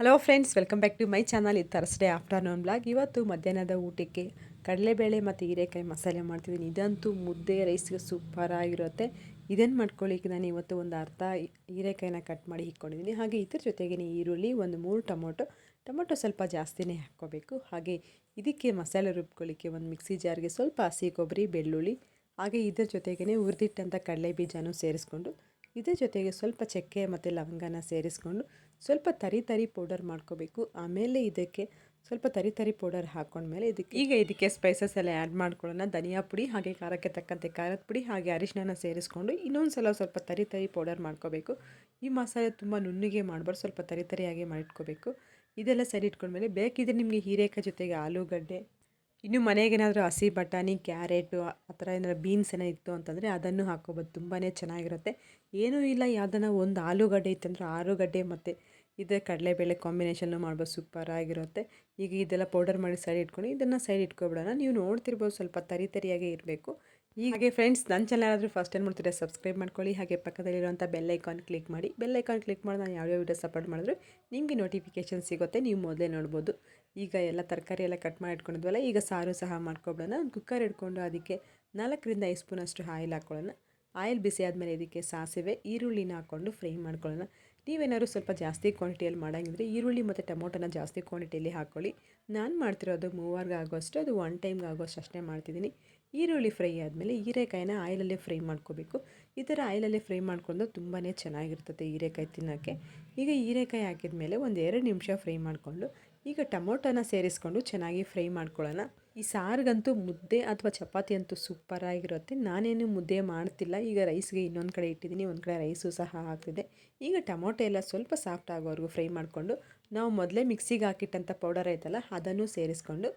Hello friends welcome back to my channel ಇದು Thursday afternoon blog ಇವತ್ತು ಮಧ್ಯಾಹ್ನದ ಊಟಕ್ಕೆ ಕಡಲೆಬೇಳೆ ಮತ್ತು ಹೀರೆಕಾಯಿ ಮಸಾಲೆ ಮಾಡ್ತಿದ್ದೀನಿ ಇದಂತೂ ಮುದ್ದೆ ರೈಸ್ಗೆ ಸೂಪರ್ ಆಗಿರುತ್ತೆ. ಇದನ್ನು ಮಾಡ್ಕೊಳ್ಳಿಕ್ಕೆ ನಾನು ಇವತ್ತು ಒಂದು ಅರ್ಧ ಹೀರೆಕಾಯಿನ ಕಟ್ ಮಾಡಿ ಇಟ್ಕೊಂಡಿದ್ದೀನಿ ಹಾಗೆ ಇದ್ರ ಜೊತೆಗೆ ಈರುಳ್ಳಿ, ಒಂದು ಮೂರು ಟೊಮೊಟೊ. ಟೊಮೊಟೊ ಸ್ವಲ್ಪ ಜಾಸ್ತಿನೇ ಹಾಕ್ಕೋಬೇಕು. ಹಾಗೆ ಇದಕ್ಕೆ ಮಸಾಲೆ ರುಬ್ಕೊಳ್ಳಿಕ್ಕೆ ಒಂದು ಮಿಕ್ಸಿ ಜಾರ್ಗೆ ಸ್ವಲ್ಪ ಹಸಿ ಕೊಬ್ಬರಿ, ಬೆಳ್ಳುಳ್ಳಿ. ಹಾಗೆ ಇದ್ರ ಜೊತೆಗೇ ಹುರಿದಿಟ್ಟಂಥ ಕಡಲೆ ಬೀಜನೂ ಸೇರಿಸ್ಕೊಂಡು ಇದ್ರ ಜೊತೆಗೆ ಸ್ವಲ್ಪ ಚಕ್ಕೆ ಮತ್ತು ಲವಂಗನ ಸೇರಿಸ್ಕೊಂಡು ಸ್ವಲ್ಪ ತರಿ ತರಿ ಪೌಡರ್ ಮಾಡ್ಕೋಬೇಕು. ಆಮೇಲೆ ಇದಕ್ಕೆ ಸ್ವಲ್ಪ ತರಿ ತರಿ ಪೌಡರ್ ಹಾಕೊಂಡ್ಮೇಲೆ ಇದಕ್ಕೆ ಈಗ ಇದಕ್ಕೆ ಸ್ಪೈಸಸ್ ಎಲ್ಲ ಆ್ಯಡ್ ಮಾಡ್ಕೊಳ್ಳೋಣ. ಧನಿಯಾ ಪುಡಿ ಹಾಗೆ ಖಾರಕ್ಕೆ ತಕ್ಕಂತೆ ಖಾರದ ಪುಡಿ ಹಾಗೆ ಅರಿಶಿನ ಸೇರಿಸ್ಕೊಂಡು ಇನ್ನೊಂದು ಸಲ ಸ್ವಲ್ಪ ತರಿ ತರಿ ಪೌಡರ್ ಮಾಡ್ಕೋಬೇಕು. ಈ ಮಸಾಲೆ ತುಂಬ ನುಣ್ಣಗೆ ಮಾಡಬಾರ್ದು, ಸ್ವಲ್ಪ ತರಿ ತರಿಯಾಗಿ ಮಾಡಿಟ್ಕೋಬೇಕು. ಇದೆಲ್ಲ ಸರಿ ಇಟ್ಕೊಂಡ್ಮೇಲೆ ಬೇಕಿದ್ರೆ ನಿಮಗೆ ಹೀರೆಕಾಯಿ ಜೊತೆಗೆ ಆಲೂಗಡ್ಡೆ ಇನ್ನು ಮನೆಗೇನಾದರೂ ಹಸಿ ಬಟಾಣಿ, ಕ್ಯಾರೆಟು, ಆ ಥರ ಏನಾದ್ರು ಬೀನ್ಸ್ ಏನೋ ಇತ್ತು ಅಂತಂದರೆ ಅದನ್ನು ಹಾಕ್ಕೋಬೋದು. ತುಂಬಾ ಚೆನ್ನಾಗಿರುತ್ತೆ. ಏನೂ ಇಲ್ಲ ಯಾವುದನ್ನ ಒಂದು ಆಲೂಗಡ್ಡೆ ಇತ್ತಂದ್ರೆ ಆಲೂಗಡ್ಡೆ ಮತ್ತು ಇದೇ ಕಡಲೆಬೇಳೆ ಕಾಂಬಿನೇಷನ್ನು ಮಾಡ್ಬೋದು. ಸೂಪರಾಗಿರುತ್ತೆ ಈಗ ಇದೆಲ್ಲ ಪೌಡರ್ ಮಾಡಿ ಸೈಡ್ ಇಟ್ಕೊಂಡು ಇದನ್ನು ಸೈಡ್ ಇಟ್ಕೊಬಿಡೋಣ. ನೀವು ನೋಡ್ತಿರ್ಬೋದು ಸ್ವಲ್ಪ ತರಿ ತರಿಯಾಗೇ ಇರಬೇಕು. ಹಾಗೆ ಫ್ರೆಂಡ್ಸ್ ನನ್ನ ಚಾನಲ್ ಆದರೂ ಫಸ್ಟ್ ಏನು ಮಾಡ್ತೀರಾ ಸಬ್ಸ್ಕ್ರೈಬ್ ಮಾಡ್ಕೊಳ್ಳಿ. ಹಾಗೆ ಪಕ್ಕದಲ್ಲಿರುವಂಥ ಬೆಲ್ ಐಕಾನ್ ಕ್ಲಿಕ್ ಮಾಡಿ. ಬೆಲ್ ಐಕಾನ್ ಕ್ಲಿಕ್ ಮಾಡಿ ನಾನು ಯಾವ್ಯಾವ ವೀಡಿಯೋ ಸಪೋರ್ಟ್ ಮಾಡಿದ್ರು ನಿಮಗೆ ನೋಟಿಫಿಕೇಷನ್ ಸಿಗುತ್ತೆ. ನೀವು ಮೊದಲೇ ನೋಡ್ಬೋದು. ಈಗ ಎಲ್ಲ ತರಕಾರಿ ಎಲ್ಲ ಕಟ್ ಮಾಡಿ ಇಟ್ಕೊಂಡಿದ್ವಲ್ಲ, ಈಗ ಸಾರು ಸಹ ಮಾಡ್ಕೊಬಿಡೋಣ. ಒಂದು ಕುಕ್ಕರ್ ಇಟ್ಕೊಂಡು ಅದಕ್ಕೆ ನಾಲ್ಕರಿಂದ ಐದು ಸ್ಪೂನಷ್ಟು ಆಯಿಲ್ ಹಾಕ್ಕೊಳ್ಳೋಣ ಆಯಿಲ್ ಬಿಸಿ ಆದಮೇಲೆ ಇದಕ್ಕೆ ಸಾಸಿವೆ, ಈರುಳ್ಳಿನ ಹಾಕ್ಕೊಂಡು ಫ್ರೈ ಮಾಡ್ಕೊಳ್ಳೋಣ. ನೀವೇನಾದ್ರು ಸ್ವಲ್ಪ ಜಾಸ್ತಿ ಕ್ವಾಂಟಿಟಿಯಲ್ಲಿ ಮಾಡೋಂಗಿದ್ರೆ ಈರುಳ್ಳಿ ಮತ್ತು ಟೊಮೊಟೊನ ಜಾಸ್ತಿ ಕ್ವಾಂಟಿಟಿಯಲ್ಲಿ ಹಾಕ್ಕೊಳ್ಳಿ ನಾನು ಮಾಡ್ತಿರೋದು ಮೂವರ್ಗೆ ಆಗೋಷ್ಟು ಅದು ಒನ್ ಟೈಮ್ಗೆ ಆಗೋಷ್ಟು ಅಷ್ಟೇ ಮಾಡ್ತಿದ್ದೀನಿ. ಈರುಳ್ಳಿ ಫ್ರೈ ಆದಮೇಲೆ ಹೀರೆಕಾಯಿನ ಆಯಿಲಲ್ಲೇ ಫ್ರೈ ಮಾಡ್ಕೋಬೇಕು. ಈ ಥರ ಆಯಿಲಲ್ಲೇ ಫ್ರೈ ಮಾಡ್ಕೊಂಡು ತುಂಬಾ ಚೆನ್ನಾಗಿರ್ತದೆ ಹೀರೆಕಾಯಿ ತಿನ್ನೋಕ್ಕೆ. ಈಗ ಹೀರೆಕಾಯಿ ಹಾಕಿದ ಮೇಲೆ ಒಂದು ಎರಡು ನಿಮಿಷ ಫ್ರೈ ಮಾಡಿಕೊಂಡು ಈಗ ಟೊಮೊಟೊನ ಸೇರಿಸ್ಕೊಂಡು ಚೆನ್ನಾಗಿ ಫ್ರೈ ಮಾಡ್ಕೊಳ್ಳೋಣ. ಈ ಸಾರಿಗಂತೂ ಮುದ್ದೆ ಅಥವಾ ಚಪಾತಿ ಅಂತೂ ಸೂಪರಾಗಿರುತ್ತೆ ನಾನೇನು ಮುದ್ದೆ ಮಾಡ್ತಿಲ್ಲ. ಈಗ ರೈಸ್ಗೆ ಇನ್ನೊಂದು ಕಡೆ ಇಟ್ಟಿದ್ದೀನಿ. ಒಂದು ಕಡೆ ರೈಸು ಸಹ ಹಾಕ್ತಿದೆ ಈಗ ಟೊಮೊಟೊ ಎಲ್ಲ ಸ್ವಲ್ಪ ಸಾಫ್ಟ್ ಆಗೋವರೆಗೂ ಫ್ರೈ ಮಾಡಿಕೊಂಡು ನಾವು ಮೊದಲೇ ಮಿಕ್ಸಿಗೆ ಹಾಕಿಟ್ಟಂಥ ಪೌಡರ್ ಐತಲ್ಲ, ಅದನ್ನು ಸೇರಿಸ್ಕೊಂಡು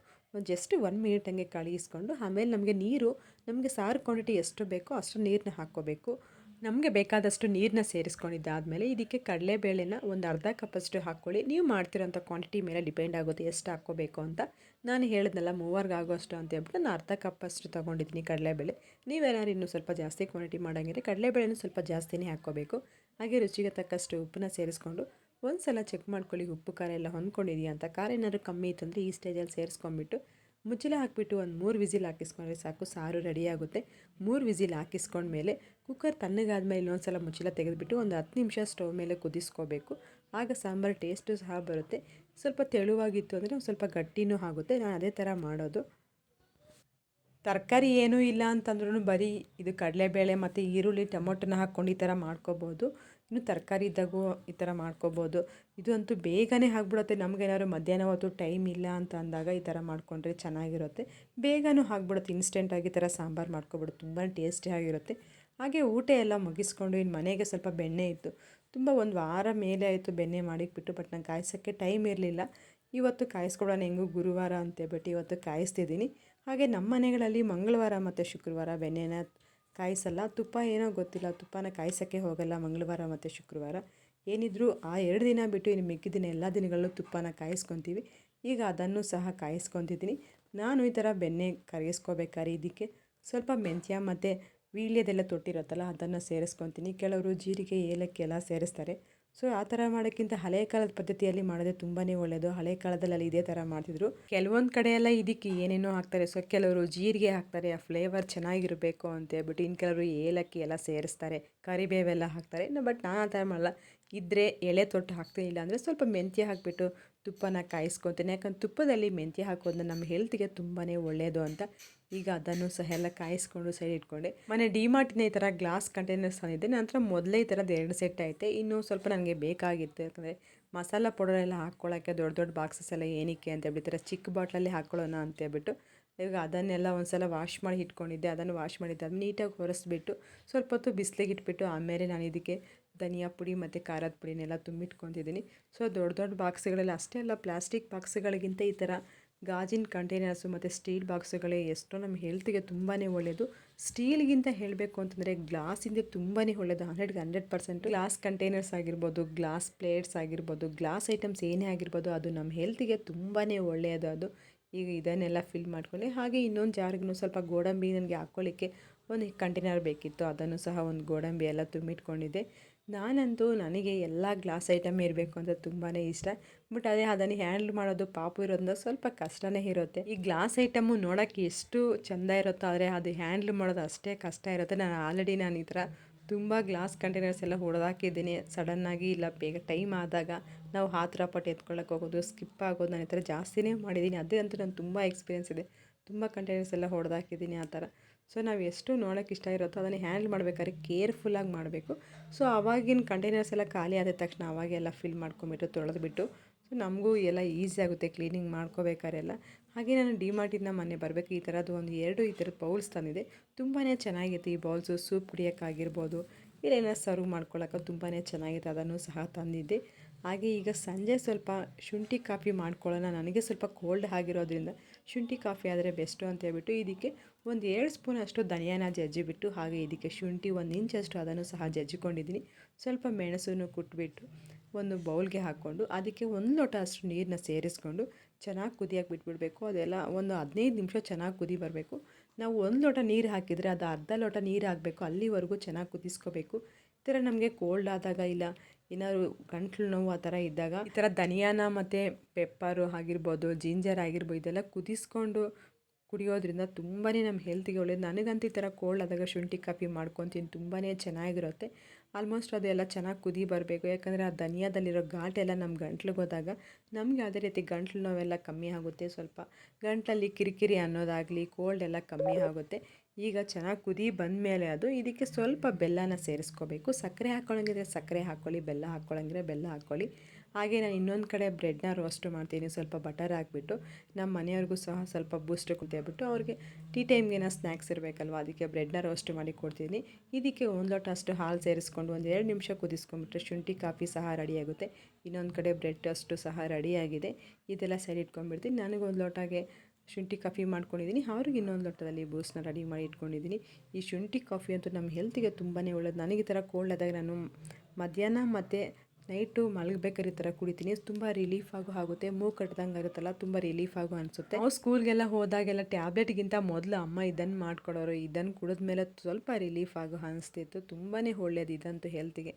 ಜಸ್ಟ್ ಒನ್ ಮಿನಿಟ್ ಹಂಗೆ ಕಳಿಸ್ಕೊಂಡು ಆಮೇಲೆ ನಮಗೆ ನೀರು, ನಮಗೆ ಸಾರು ಕ್ವಾಂಟಿಟಿ ಎಷ್ಟು ಬೇಕೋ ಅಷ್ಟು ನೀರನ್ನ ಹಾಕ್ಕೋಬೇಕು. ನಮಗೆ ಬೇಕಾದಷ್ಟು ನೀರನ್ನ ಸೇರಿಸ್ಕೊಂಡಿದ್ದಾದಮೇಲೆ ಇದಕ್ಕೆ ಕಡಲೆಬೇಳೆನ ಒಂದು ಅರ್ಧ ಕಪ್ಪಷ್ಟು ಹಾಕ್ಕೊಳ್ಳಿ. ನೀವು ಮಾಡ್ತಿರೋಂಥ ಕ್ವಾಂಟಿಟಿ ಮೇಲೆ ಡಿಪೆಂಡ್ ಆಗುತ್ತೆ ಎಷ್ಟು ಹಾಕ್ಕೋಬೇಕು ಅಂತ. ನಾನು ಹೇಳಿದ್ನಲ್ಲ ಮೂವರ್ಗೆ ಆಗೋಷ್ಟು ಅಂತ ಹೇಳ್ಬಿಟ್ಟು ನಾನು ಅರ್ಧ ಕಪ್ಪಷ್ಟು ತೊಗೊಂಡಿದ್ದೀನಿ ಕಡಲೆಬೇಳೆ. ನೀವೇನಾದ್ರು ಇನ್ನೂ ಸ್ವಲ್ಪ ಜಾಸ್ತಿ ಕ್ವಾಂಟಿಟಿ ಮಾಡೋಂಗಿದ್ರೆ ಕಡಲೆಬೇಳೆನೂ ಸ್ವಲ್ಪ ಜಾಸ್ತಿನೇ ಹಾಕ್ಕೋಬೇಕು. ಹಾಗೆ ರುಚಿಗೆ ತಕ್ಕಷ್ಟು ಉಪ್ಪನ್ನ ಸೇರಿಸ್ಕೊಂಡು ಒಂದು ಸಲ ಚೆಕ್ ಮಾಡ್ಕೊಳ್ಳಿ ಉಪ್ಪು ಖಾರ ಎಲ್ಲ ಹೊಂದ್ಕೊಂಡಿದೆಯಾ ಅಂತ. ಖಾರ ಏನಾದರೂ ಕಮ್ಮಿ ಇತ್ತು ಅಂದರೆ ಈ ಸ್ಟೇಜಲ್ಲಿ ಸೇರಿಸ್ಕೊಂಡ್ಬಿಟ್ಟು ಮುಚ್ಚಳ ಹಾಕಿಬಿಟ್ಟು ಒಂದು ಮೂರು ವಿಸಿಲ್ ಹಾಕಿಸ್ಕೊಂಡ್ರೆ ಸಾಕು, ಸಾರು ರೆಡಿಯಾಗುತ್ತೆ ಮೂರು ವಿಸಿಲ್ ಹಾಕಿಸ್ಕೊಂಡ್ಮೇಲೆ ಕುಕ್ಕರ್ ತಣ್ಣಗಾದ್ಮೇಲೆ ಇನ್ನೊಂದು ಸಲ ಮುಚ್ಚಳ ತೆಗೆದುಬಿಟ್ಟು ಒಂದು ಹತ್ತು ನಿಮಿಷ ಸ್ಟವ್ ಮೇಲೆ ಕುದಿಸ್ಕೋಬೇಕು. ಆಗ ಸಾಂಬಾರು ಟೇಸ್ಟು ಸಹ ಬರುತ್ತೆ. ಸ್ವಲ್ಪ ತೆಳುವಾಗಿತ್ತು ಅಂದರೆ ಒಂದು ಸ್ವಲ್ಪ ಗಟ್ಟಿನೂ ಆಗುತ್ತೆ. ನಾನು ಅದೇ ಥರ ಮಾಡೋದು. ತರಕಾರಿ ಏನೂ ಇಲ್ಲ ಅಂತಂದ್ರೂ ಬರೀ ಇದು ಕಡಲೆಬೇಳೆ ಮತ್ತು ಈರುಳ್ಳಿ ಟೊಮೊಟೊನ ಹಾಕ್ಕೊಂಡು ಈ ಥರ ಮಾಡ್ಕೋಬೋದು. ಇನ್ನು ತರಕಾರಿ ಇದ್ದಾಗೂ ಈ ಥರ ಮಾಡ್ಕೋಬೋದು. ಇದು ಅಂತೂ ಬೇಗನೆ ಆಗ್ಬಿಡುತ್ತೆ. ನಮಗೇನಾದ್ರು ಮಧ್ಯಾಹ್ನ ಹೊತ್ತು ಟೈಮ್ ಇಲ್ಲ ಅಂತ ಅಂದಾಗ ಈ ಥರ ಮಾಡಿಕೊಂಡ್ರೆ ಚೆನ್ನಾಗಿರುತ್ತೆ. ಬೇಗನೂ ಆಗ್ಬಿಡುತ್ತೆ. ಇನ್ಸ್ಟೆಂಟಾಗಿ ಈ ಥರ ಸಾಂಬಾರು ಮಾಡ್ಕೊಬಿಡು. ತುಂಬ ಟೇಸ್ಟಿಯಾಗಿರುತ್ತೆ ಹಾಗೆ ಊಟ ಎಲ್ಲ ಮುಗಿಸ್ಕೊಂಡು ಇನ್ನು ಮನೆಗೆ ಸ್ವಲ್ಪ ಬೆಣ್ಣೆ ಇತ್ತು. ತುಂಬ ಒಂದು ವಾರ ಮೇಲೆ ಆಯಿತು ಬೆಣ್ಣೆ ಮಾಡಿಕ್ಬಿಟ್ಟು ಬಟ್ ನಂಗೆ ಕಾಯಿಸೋಕ್ಕೆ ಟೈಮ್ ಇರಲಿಲ್ಲ. ಇವತ್ತು ಕಾಯಿಸ್ಕೊಡೋಣ, ಹೆಂಗೂ ಗುರುವಾರ ಅಂತೇಳ್ಬಿಟ್ಟು ಇವತ್ತು ಕಾಯಿಸ್ತಿದ್ದೀನಿ. ಹಾಗೆ ನಮ್ಮ ಮನೆಗಳಲ್ಲಿ ಮಂಗಳವಾರ ಮತ್ತು ಶುಕ್ರವಾರ ಬೆಣ್ಣೆನ ಕಾಯಿಸಲ್ಲ. ತುಪ್ಪ ಏನೋ ಗೊತ್ತಿಲ್ಲ. ತುಪ್ಪನ ಕಾಯಿಸೋಕ್ಕೆ ಹೋಗಲ್ಲ. ಮಂಗಳವಾರ ಮತ್ತು ಶುಕ್ರವಾರ. ಏನಿದ್ರೂ ಆ ಎರಡು ದಿನ ಬಿಟ್ಟು ಇನ್ನು ಮಿಕ್ಕಿದ ದಿನ ಎಲ್ಲ ದಿನಗಳಲ್ಲೂ ತುಪ್ಪನ ಕಾಯಿಸ್ಕೊತೀವಿ. ಈಗ ಅದನ್ನು ಸಹ ಕಾಯಿಸ್ಕೊತಿದ್ದೀನಿ. ನಾನು ಈ ಥರ ಬೆಣ್ಣೆ ಕರಗಿಸ್ಕೋಬೇಕಾದ್ರೆ ಇದಕ್ಕೆ ಸ್ವಲ್ಪ ಮೆಂತ್ಯ ಮತ್ತು ವೀಳ್ಯದೆಲ್ಲ ತೊಟ್ಟಿರುತ್ತಲ್ಲ, ಅದನ್ನು ಸೇರಿಸ್ಕೊತೀನಿ. ಕೆಲವರು ಜೀರಿಗೆ, ಏಲಕ್ಕಿ ಎಲ್ಲ ಸೇರಿಸ್ತಾರೆ. ಸೊ ಆ ಥರ ಮಾಡೋಕ್ಕಿಂತ ಹಳೆ ಕಾಲದ ಪದ್ಧತಿಯಲ್ಲಿ ಮಾಡೋದೇ ತುಂಬಾ ಒಳ್ಳೆಯದು ಹಳೆ ಕಾಲದಲ್ಲಿ ಅಲ್ಲಿ ಇದೇ ಥರ ಮಾಡ್ತಿದ್ರು. ಕೆಲವೊಂದು ಕಡೆ ಎಲ್ಲ ಇದಕ್ಕೆ ಏನೇನೋ ಹಾಕ್ತಾರೆ. ಸೊ ಕೆಲವರು ಜೀರಿಗೆ ಹಾಕ್ತಾರೆ. ಆ ಫ್ಲೇವರ್ ಚೆನ್ನಾಗಿರಬೇಕು ಅಂತ ಹೇಳ್ಬಿಟ್ಟು ಇನ್ನು ಕೆಲವರು ಏಲಕ್ಕಿ ಎಲ್ಲ ಸೇರಿಸ್ತಾರೆ. ಕರಿಬೇವೆಲ್ಲ ಹಾಕ್ತಾರೆ. ಬಟ್ ನಾನು ಆ ಥರ ಮಾಡಲ್ಲ. ಇದ್ದರೆ ಎಳೆ ತೊಟ್ಟು ಹಾಕ್ತೀನಿ ಇಲ್ಲ ಅಂದರೆ ಸ್ವಲ್ಪ ಮೆಂತ್ಯ ಹಾಕಿಬಿಟ್ಟು ತುಪ್ಪನ ಕಾಯಿಸ್ಕೊತೀನಿ ಯಾಕಂದ್ರೆ ತುಪ್ಪದಲ್ಲಿ ಮೆಂತ್ಯ ಹಾಕೋದನ್ನ ನಮ್ಮ ಹೆಲ್ತ್ಗೆ ತುಂಬಾ ಒಳ್ಳೆಯದು ಅಂತ ಈಗ ಅದನ್ನು ಸಹ ಎಲ್ಲ ಕಾಯಿಸ್ಕೊಂಡು ಸೈಡ್ ಇಟ್ಕೊಂಡೆ. ಮನೆ ಡಿಮಾರ್ಟಿನ ಈ ಥರ ಗ್ಲಾಸ್ ಕಂಟೈನರ್ಸ್ ತಂದಿದ್ದೆ. ನಂತರ ಮೊದಲೇ ಈ ಥರದ್ದು ಎರಡು ಸೆಟ್ ಐತೆ ಇನ್ನೂ ಸ್ವಲ್ಪ ನನಗೆ ಬೇಕಾಗಿತ್ತು. ಯಾಕಂದರೆ ಮಸಾಲ ಪೌಡರ್ ಎಲ್ಲ ಹಾಕ್ಕೊಳ್ಳೋಕ್ಕೆ ದೊಡ್ಡ ದೊಡ್ಡ ಬಾಕ್ಸಸ್ ಎಲ್ಲ ಏನಕ್ಕೆ ಅಂತ ಹೇಳ್ಬಿಟ್ಟು ಚಿಕ್ಕ ಬಾಟ್ಲಲ್ಲಿ ಹಾಕ್ಕೊಳ್ಳೋಣ ಅಂತೇಳ್ಬಿಟ್ಟು ಈಗ ಅದನ್ನೆಲ್ಲ ಒಂದು ಸಲ ವಾಶ್ ಮಾಡಿ ಇಟ್ಕೊಂಡಿದ್ದೆ, ಅದನ್ನು ವಾಶ್ ಮಾಡಿದ್ದೆ ಅದು ನೀಟಾಗಿ ಒರೆಸ್ಬಿಟ್ಟು ಸ್ವಲ್ಪ ಹೊತ್ತು ಬಿಸಿಲಿಗೆ ಇಟ್ಬಿಟ್ಟು ಆಮೇಲೆ ನಾನು ಇದಕ್ಕೆ ಧನಿಯಾ ಪುಡಿ ಮತ್ತು ಖಾರದ ಪುಡಿನೆಲ್ಲ ತುಂಬಿಟ್ಕೊತಿದ್ದೀನಿ ಸೊ ದೊಡ್ಡ ದೊಡ್ಡ ಬಾಕ್ಸ್ಗಳಲ್ಲಿ ಅಷ್ಟೇ ಅಲ್ಲ ಪ್ಲಾಸ್ಟಿಕ್ ಬಾಕ್ಸ್ಗಳಿಗಿಂತ ಈ ಥರ ಗಾಜಿನ ಕಂಟೈನರ್ಸು ಮತ್ತು ಸ್ಟೀಲ್ ಬಾಕ್ಸ್ಗಳೇ ಎಷ್ಟೋ ನಮ್ಮ ಹೆಲ್ತ್ಗೆ ತುಂಬಾ ಒಳ್ಳೆಯದು ಸ್ಟೀಲ್ಗಿಂತ ಹೇಳಬೇಕು ಅಂತಂದರೆ ಗ್ಲಾಸಿಂದ ತುಂಬಾ ಒಳ್ಳೆಯದು ಹಂಡ್ರೆಡ್ಗೆ ಹಂಡ್ರೆಡ್ ಪರ್ಸೆಂಟು ಗ್ಲಾಸ್ ಕಂಟೈನರ್ಸ್ ಆಗಿರ್ಬೋದು ಗ್ಲಾಸ್ ಪ್ಲೇಟ್ಸ್ ಆಗಿರ್ಬೋದು ಗ್ಲಾಸ್ ಐಟಮ್ಸ್ ಏನೇ ಆಗಿರ್ಬೋದು, ಅದು ನಮ್ಮ ಹೆಲ್ತಿಗೆ ತುಂಬಾ ಒಳ್ಳೆಯದು ಅದು ಈಗ ಇದನ್ನೆಲ್ಲ ಫಿಲ್ ಮಾಡ್ಕೊಳ್ಳಿ ಹಾಗೆ ಇನ್ನೊಂದು ಜಾರ್ಗೂ ಸ್ವಲ್ಪ ಗೋಡಂಬಿ ನನಗೆ ಹಾಕ್ಕೊಳ್ಳಿಕ್ಕೆ ಒಂದು ಕಂಟೈನರ್ ಬೇಕಿತ್ತು. ಅದನ್ನು ಸಹ ಒಂದು ಗೋಡಂಬಿ ಎಲ್ಲ ತುಂಬಿಟ್ಕೊಂಡಿದ್ದೆ. ನಾನಂತೂ ನನಗೆ ಎಲ್ಲ ಗ್ಲಾಸ್ ಐಟಮ್ ಇರಬೇಕು ಅಂತ ತುಂಬಾ ಇಷ್ಟ. ಬಟ್ ಅದೇ ಅದನ್ನು ಹ್ಯಾಂಡಲ್ ಮಾಡೋದು ಪಾಪು ಇರೋದ್ರಿಂದ ಸ್ವಲ್ಪ ಕಷ್ಟನೇ ಇರುತ್ತೆ. ಈ ಗ್ಲಾಸ್ ಐಟಮು ನೋಡೋಕ್ಕೆ ಎಷ್ಟು ಚೆಂದ ಇರುತ್ತೋ ಆದರೆ ಅದು ಹ್ಯಾಂಡ್ಲ್ ಮಾಡೋದು ಅಷ್ಟೇ ಕಷ್ಟ ಇರುತ್ತೆ. ನಾನು ಆಲ್ರೆಡಿ ನಾನು ಈ ಥರ ತುಂಬ ಗ್ಲಾಸ್ ಕಂಟೈನರ್ಸ್ ಎಲ್ಲ ಹೊಡೆದಾಕಿದ್ದೀನಿ. ಸಡನ್ನಾಗಿ ಇಲ್ಲ, ಬೇಗ ಟೈಮ್ ಆದಾಗ ನಾವು ಆ ಥರ ಪಟ್ಟು ಎತ್ಕೊಳ್ಳೋಕೆ ಹೋಗೋದು, ಸ್ಕಿಪ್ ಆಗೋದು ನಾನು ಈ ಥರ ಜಾಸ್ತಿನೇ ಮಾಡಿದ್ದೀನಿ. ಅದೇ ಅಂತೂ ನಾನು ತುಂಬ ಎಕ್ಸ್ಪೀರಿಯೆನ್ಸ್ ಇದೆ. ತುಂಬ ಕಂಟೈನರ್ಸ್ ಎಲ್ಲ ಹೊಡೆದಾಕಿದ್ದೀನಿ ಆ ಥರ. ಸೊ ನಾವು ಎಷ್ಟು ನೋಡೋಕೆ ಇಷ್ಟ ಇರುತ್ತೋ ಅದನ್ನು ಹ್ಯಾಂಡಲ್ ಮಾಡ್ಬೇಕಾದ್ರೆ ಕೇರ್ಫುಲ್ಲಾಗಿ ಮಾಡಬೇಕು. ಸೊ ಆವಾಗಿನ ಕಂಟೈನರ್ಸ್ ಎಲ್ಲ ಖಾಲಿ ಆದ ತಕ್ಷಣ ಅವಾಗೆಲ್ಲ ಫಿಲ್ ಮಾಡ್ಕೊಂಬಿಟ್ಟು ತೊಳೆದ್ಬಿಟ್ಟು ಸೊ ನಮಗೂ ಎಲ್ಲ ಈಸಿ ಆಗುತ್ತೆ ಕ್ಲೀನಿಂಗ್ ಮಾಡ್ಕೋಬೇಕಾರೆಲ್ಲ ಹಾಗೆ ನಾನು ಡಿಮಾರ್ಟಿಂದ ಮೊನ್ನೆ ಬರಬೇಕು, ಈ ಥರದ್ದು ಒಂದು ಎರಡು ಈ ಥರದ ಬೌಲ್ಸ್ ತಂದಿದೆ ತುಂಬಾ ಚೆನ್ನಾಗಿತ್ತು ಈ ಬೌಲ್ಸು ಸೂಪ್ ಕುಡಿಯೋಕ್ಕಾಗಿರ್ಬೋದು ಇಲ್ಲ ಏನೋ ಸರ್ವ್ ಮಾಡ್ಕೊಳ್ಳೋಕೆ ತುಂಬಾ ಚೆನ್ನಾಗಿತ್ತು, ಅದನ್ನು ಸಹ ತಂದಿದ್ದೆ. ಹಾಗೆ ಈಗ ಸಂಜೆ ಸ್ವಲ್ಪ ಶುಂಠಿ ಕಾಫಿ ಮಾಡ್ಕೊಳ್ಳೋಣ. ನನಗೆ ಸ್ವಲ್ಪ ಕೋಲ್ಡ್ ಆಗಿರೋದ್ರಿಂದ ಶುಂಠಿ ಕಾಫಿ ಆದರೆ ಬೆಸ್ಟು ಅಂತ ಹೇಳ್ಬಿಟ್ಟು ಇದಕ್ಕೆ ಒಂದು ಎರಡು ಸ್ಪೂನ್ ಅಷ್ಟು ಧನಿಯಾನ ಜಜ್ಜಿಬಿಟ್ಟು ಹಾಗೆ ಇದಕ್ಕೆ ಶುಂಠಿ ಒಂದು ಇಂಚಷ್ಟು ಅದನ್ನು ಸಹ ಜಜ್ಜಿಕೊಂಡಿದ್ದೀನಿ. ಸ್ವಲ್ಪ ಮೆಣಸನ್ನು ಕುಟ್ಬಿಟ್ಟು ಒಂದು ಬೌಲ್ಗೆ ಹಾಕ್ಕೊಂಡು ಅದಕ್ಕೆ ಒಂದು ಲೋಟ ಅಷ್ಟು ನೀರನ್ನ ಸೇರಿಸ್ಕೊಂಡು ಚೆನ್ನಾಗಿ ಕುದಿಯೋಕೆ ಬಿಟ್ಬಿಡಬೇಕು. ಅದೆಲ್ಲ ಒಂದು ಹದಿನೈದು ನಿಮಿಷ ಚೆನ್ನಾಗಿ ಕುದಿ ಬರಬೇಕು. ನಾವು ಒಂದು ಲೋಟ ನೀರು ಹಾಕಿದರೆ ಅದು ಅರ್ಧ ಲೋಟ ನೀರು ಹಾಕಬೇಕು. ಅಲ್ಲಿವರೆಗೂ ಚೆನ್ನಾಗಿ ಕುದಿಸ್ಕೋಬೇಕು. ಈ ಥರ ನಮಗೆ ಕೋಲ್ಡ್ ಆದಾಗ ಇಲ್ಲ. ಏನಾದ್ರು ಗಂಟ್ಲು ನೋವು ಆ ಥರ ಇದ್ದಾಗ ಈ ಥರ ಧನಿಯಾನ ಮತ್ತು ಪೆಪ್ಪರು ಆಗಿರ್ಬೋದು, ಜಿಂಜರ್ ಆಗಿರ್ಬೋದು, ಇದೆಲ್ಲ ಕುದಿಸ್ಕೊಂಡು ಕುಡಿಯೋದ್ರಿಂದ ತುಂಬಾ ನಮ್ಮ ಹೆಲ್ತಿಗೆ ಒಳ್ಳೇದು. ನನಗಂತೂ ಈ ಥರ ಕೋಲ್ಡ್ ಆದಾಗ ಶುಂಠಿ ಕಾಫಿ ಮಾಡ್ಕೊತೀನಿ ತುಂಬಾ ಚೆನ್ನಾಗಿರುತ್ತೆ. ಆಲ್ಮೋಸ್ಟ್ ಅದೆಲ್ಲ ಚೆನ್ನಾಗಿ ಕುದಿ ಬರಬೇಕು. ಯಾಕಂದರೆ ಆ ಧನಿಯಾದಲ್ಲಿರೋ ಘಾಟೆಲ್ಲ ನಮ್ಮ ಗಂಟ್ಲಿಗೆ ನಮ್ಗೆ ಯಾವುದೇ ರೀತಿ ಗಂಟ್ಲು ನೋವೆಲ್ಲ ಕಮ್ಮಿ ಆಗುತ್ತೆ. ಸ್ವಲ್ಪ ಗಂಟಲಲ್ಲಿ ಕಿರಿಕಿರಿ ಅನ್ನೋದಾಗಲಿ ಕೋಲ್ಡ್ ಎಲ್ಲ ಕಮ್ಮಿ ಆಗುತ್ತೆ. ಈಗ ಚೆನ್ನಾಗಿ ಕುದಿ ಬಂದಮೇಲೆ ಅದು ಇದಕ್ಕೆ ಸ್ವಲ್ಪ ಬೆಲ್ಲನ ಸೇರಿಸ್ಕೋಬೇಕು. ಸಕ್ಕರೆ ಹಾಕ್ಕೊಳ್ಳೋಂಗಿದ್ರೆ ಸಕ್ಕರೆ ಹಾಕ್ಕೊಳ್ಳಿ ಬೆಲ್ಲ ಹಾಕ್ಕೊಳ್ಳೋಂಗಿದ್ರೆ ಬೆಲ್ಲ ಹಾಕ್ಕೊಳ್ಳಿ ಹಾಗೆ ನಾನು ಇನ್ನೊಂದು ಕಡೆ ಬ್ರೆಡ್ನ ರೋಸ್ಟ್ ಮಾಡ್ತೀನಿ, ಸ್ವಲ್ಪ ಬಟರ್ ಹಾಕ್ಬಿಟ್ಟು. ನಮ್ಮ ಮನೆಯವ್ರಿಗೂ ಸಹ ಸ್ವಲ್ಪ ಬೂಸ್ಟ್ ಕುದಿಯಬಿಟ್ಟು ಅವ್ರಿಗೆ ಟೀ ಟೈಮ್ಗೆ ಸ್ನ್ಯಾಕ್ಸ್ ಇರಬೇಕಲ್ವ, ಅದಕ್ಕೆ ಬ್ರೆಡ್ನ ರೋಸ್ಟ್ ಮಾಡಿ ಕೊಡ್ತೀನಿ. ಇದಕ್ಕೆ ಒಂದು ಲೋಟ ಅಷ್ಟು ಹಾಲು ಸೇರಿಸ್ಕೊಂಡು ಒಂದು ಎರಡು ನಿಮಿಷ ಕುದಿಸ್ಕೊಂಡ್ಬಿಟ್ರೆ ಶುಂಠಿ, ಕಾಫಿ ಸಹ ರೆಡಿಯಾಗುತ್ತೆ ಇನ್ನೊಂದು ಕಡೆ ಬ್ರೆಡ್ ಅಷ್ಟು ಸಹ ರೆಡಿಯಾಗಿದೆ ಇದೆಲ್ಲ ಸೈಡ್ ಇಟ್ಕೊಂಡ್ಬಿಡ್ತೀನಿ. ನನಗೊಂದು ಲೋಟಗೆ ಶುಂಠಿ ಕಾಫಿ ಮಾಡ್ಕೊಂಡಿದ್ದೀನಿ. ಅವ್ರಿಗೆ ಇನ್ನೊಂದು ಲೋಟದಲ್ಲಿ ಬೂಸ್ನ ರೆಡಿ ಮಾಡಿ ಇಟ್ಕೊಂಡಿದ್ದೀನಿ. ಈ ಶುಂಠಿ ಕಾಫಿ ಅಂತೂ ನಮ್ಮ ಹೆಲ್ತಿಗೆ ತುಂಬಾ ಒಳ್ಳೇದು. ನನಗೆ ಈ ಥರ ಕೋಲ್ಡ್ ಆದಾಗ ನಾನು ಮಧ್ಯಾಹ್ನ ಮತ್ತು ನೈಟು ಮಲಗಬೇಕಾದ್ರೆ ಈ ಥರ ಕುಡಿತೀನಿ. ತುಂಬ ರಿಲೀಫ್ ಆಗೋ, ಆಗುತ್ತೆ. ಮೂಗು ಕಟ್ಟದಂಗೆ ಆಗುತ್ತಲ್ಲ, ತುಂಬ ರಿಲೀಫ್ ಆಗೋ ಅನಿಸುತ್ತೆ. ನಾವು ಸ್ಕೂಲ್ಗೆಲ್ಲ ಹೋದಾಗೆಲ್ಲ ಟ್ಯಾಬ್ಲೆಟ್ಗಿಂತ ಮೊದಲು ಅಮ್ಮ ಇದನ್ನು ಮಾಡ್ಕೊಡೋರು ಇದನ್ನು ಕುಡಿದ್ಮೇಲೆ ಸ್ವಲ್ಪ ರಿಲೀಫ್ ಆಗೋ ಅನಿಸ್ತಿತ್ತು. ತುಂಬಾ ಒಳ್ಳೇದು ಇದಂತೂ ಹೆಲ್ತಿಗೆ